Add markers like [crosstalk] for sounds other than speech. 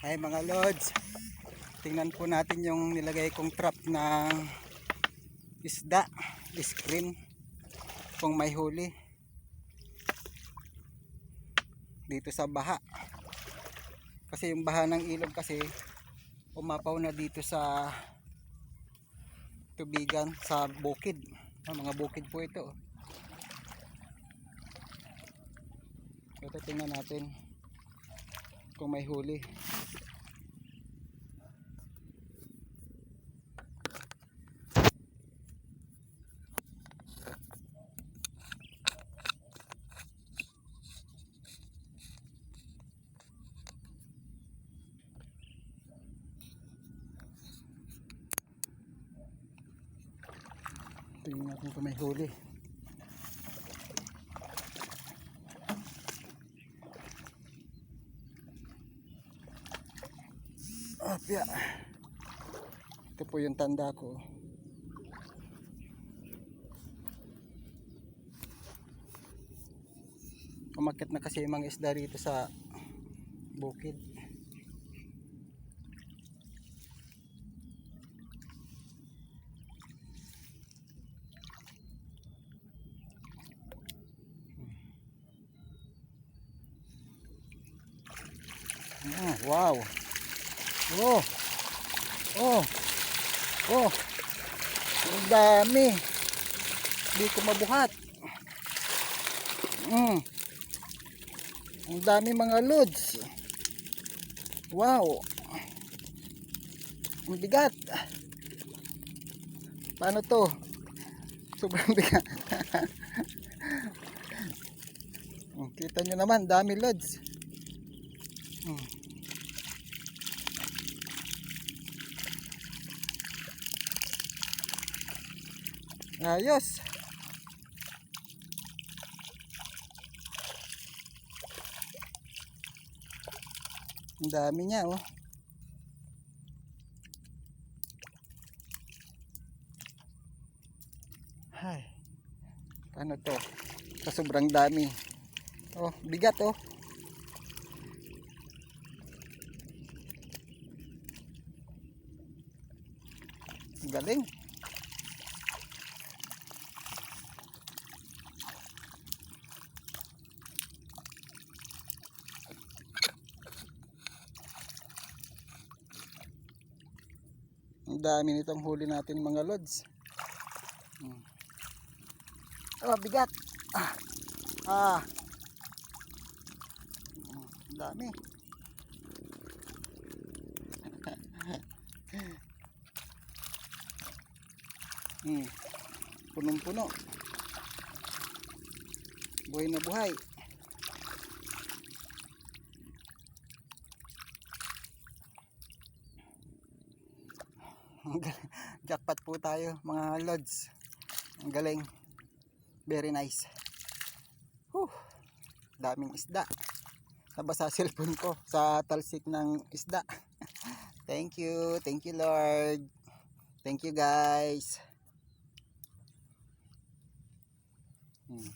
Ay mga lods, tingnan po natin yung nilagay kong trap ng isda, screen, kung may huli. Dito sa baha. Kasi yung baha ng ilog kasi umapaw na dito sa tubigan sa bukid. Ah, mga bukid po ito. oh. Ito tingnan natin kung may huli. Tingnan natin kung may huli. Apya. Ito po yung tanda ko. Umakit na kasi yung mga isda rito sa bukid. Ah, wow. Oh. Oh. Oh. Ang dami. Hindi ko mabuhat. Mm. Ang dami mga lods. Wow. Ang bigat. Paano to? Sobrang [laughs] bigat. Mm, Kita nyo naman, dami lods. Mm. Ayos. Ang dami niya oh. Hay. Paano to? Sa sobrang dami. Oh, bigat oh. Galing. Ang dami nitong huli natin mga lods. Hmm. Oh, bigat. Ah. Ah. Hmm, Ang dami. Hmm. Punong-puno. Buhay na buhay. [laughs] Jackpot po tayo mga lods. Ang galing. Very nice. Whew. Daming isda. Nabasa cellphone ko sa talsik ng isda. [laughs] thank you. Thank you Lord. Thank you guys. Hmm.